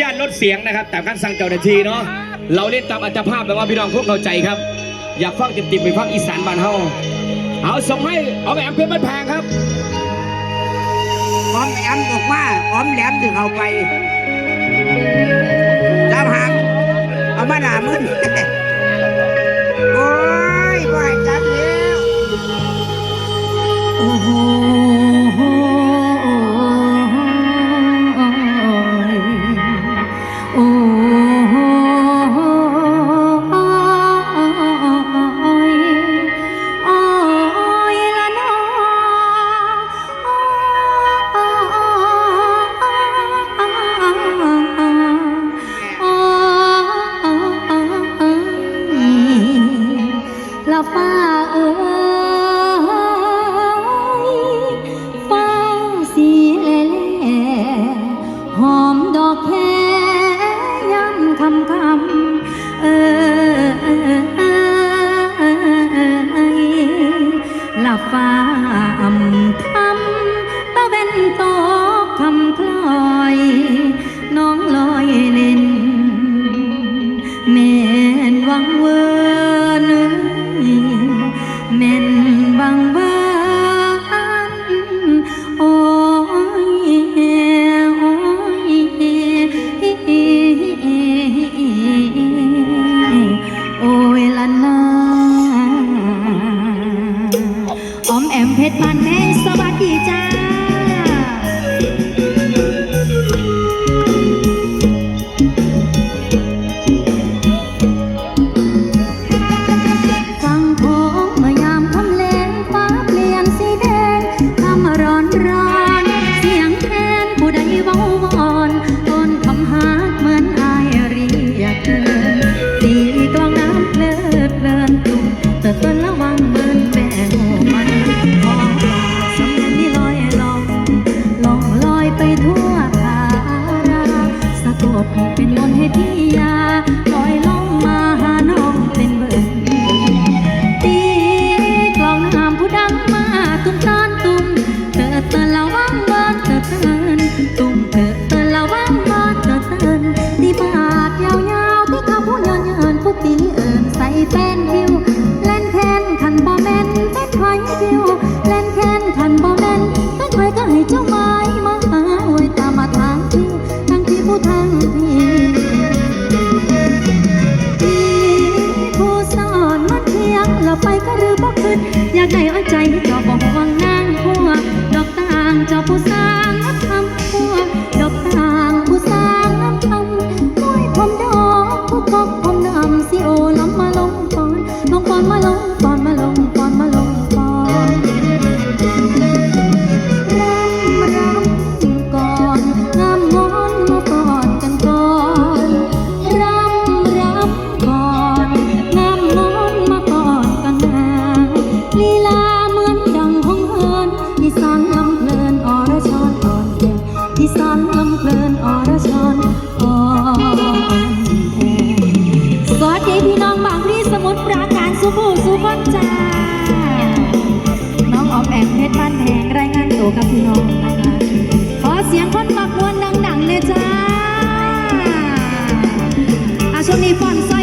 ญาตลดเสียงนะครับตามขั้สั่งเจ้าหน้าที่เนาะเราเล่นตามอัตภาพแบบว่าพี่น้องพวกเข้าใจครับ อยากฟังติดๆไปฟังอีสานบ้านเฮาเอาส่งให้เอาไปแอมเพื่อนแพงครับอ้อมแอมบอกว่าอ้อมแหลมถึงเอาไปจับหางเอามาหนามึนโอ้ยไหวจับแล้วโอ้โห อมแอมเพชรบ้านแพงสวัสดีจ้า me fun. So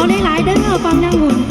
เขาได้หลายเด้อความยังหุ่น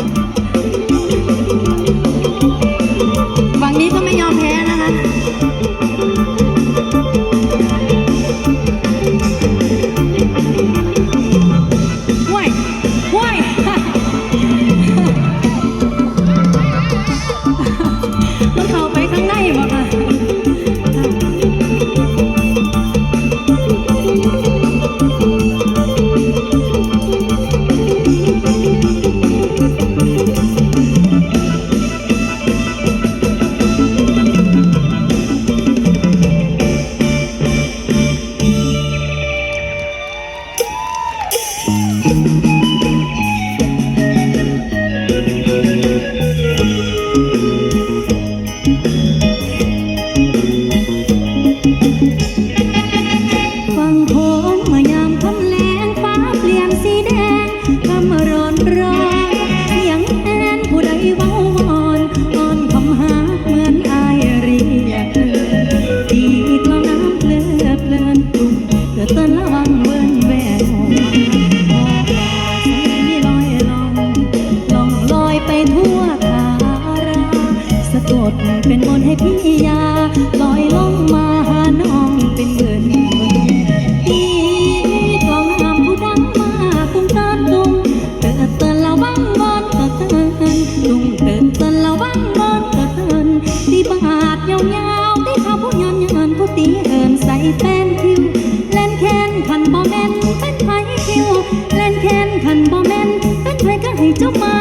แฟนคิวเล่นแค้นขันบอแมนเป็นไผคิวเล่นแค้นขันบอแมนเป็นไผก็ให้เจ้ามา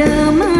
的梦。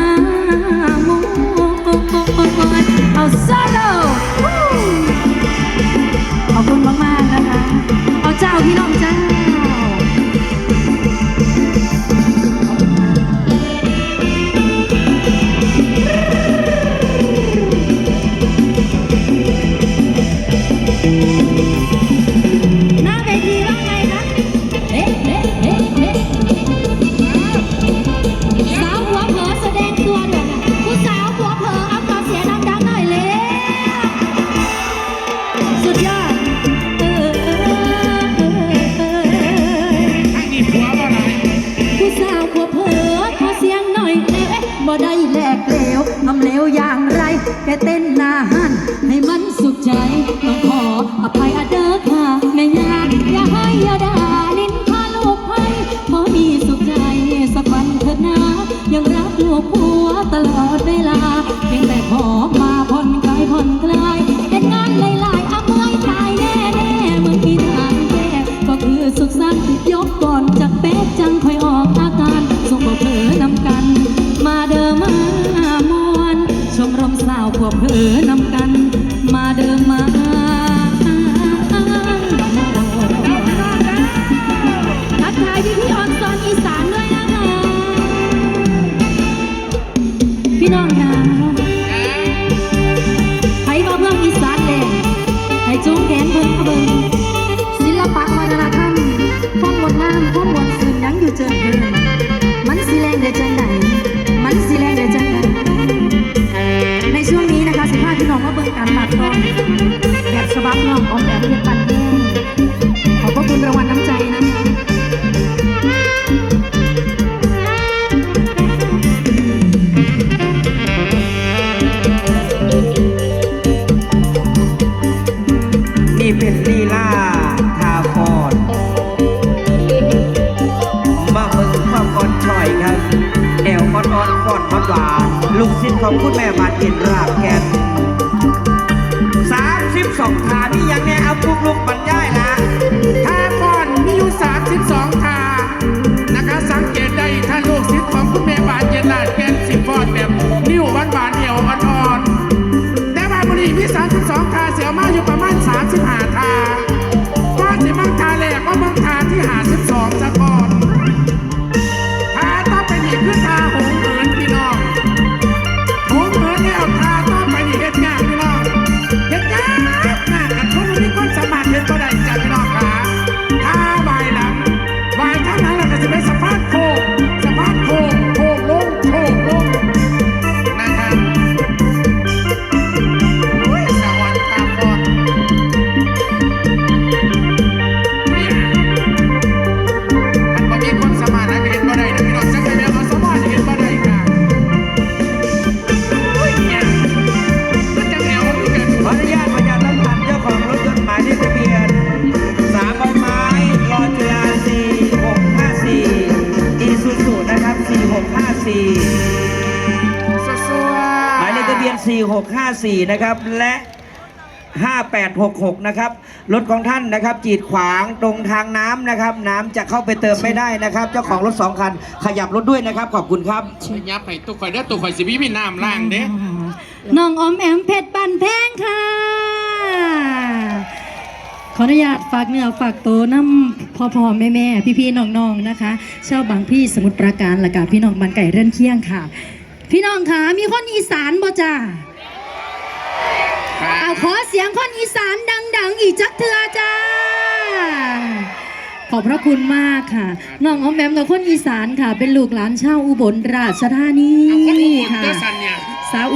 like ชูแขนเบิ่งเบิ่ศิลปะวัฒนธรรมฟ้อมดงามฟ้อมดสืบยังอยู่เจิเดิมันสีแรงเดือจัไหนมันสีแรงเดือจัไหนในช่วงนี้นะคะสิบห้าพี่น้องก็บิ่การตัดตอนแบบฉบับน้องออกแบบเพียงปันแย่ขอบพระคุณรางวัลน้ำใจนะ ของคุณแม่บานเย็นราบแกน 4นะครับและ 5866 นะครับรถของท่านนะครับ จีดขวางตรงทางน้ำนะครับ น้ำจะเข้าไปเติมไม่ได้นะครับ เจ้าของรถสองคันขยับรถด้วยนะครับ ขอบคุณครับขยับไปตุกข่อยเด้อตุกข่อยสิพี่มีน้ำล่างเด้น้องอมแอมเพชรปันแพงค่ะ ขออนุญาตฝากเนื้อฝากตัวน้ำพ่อพ่อแม่แม่พี่พี่น้องนนะคะเช่าบางพี่สมุดประการและกาบพี่น้องบันไก่เรื่อนเคียงค่ะ พี่น้องค่ะมีคนอีสานบ่จ้า เอาขอเสียงคนอีสานดัง ๆ อีกจักเถือจ้า ขอบพระคุณมากค่ะน้องออมแอมกับคนอีสานค่ะ เป็นลูกหลานชาวอุบลราชธานีค่ะ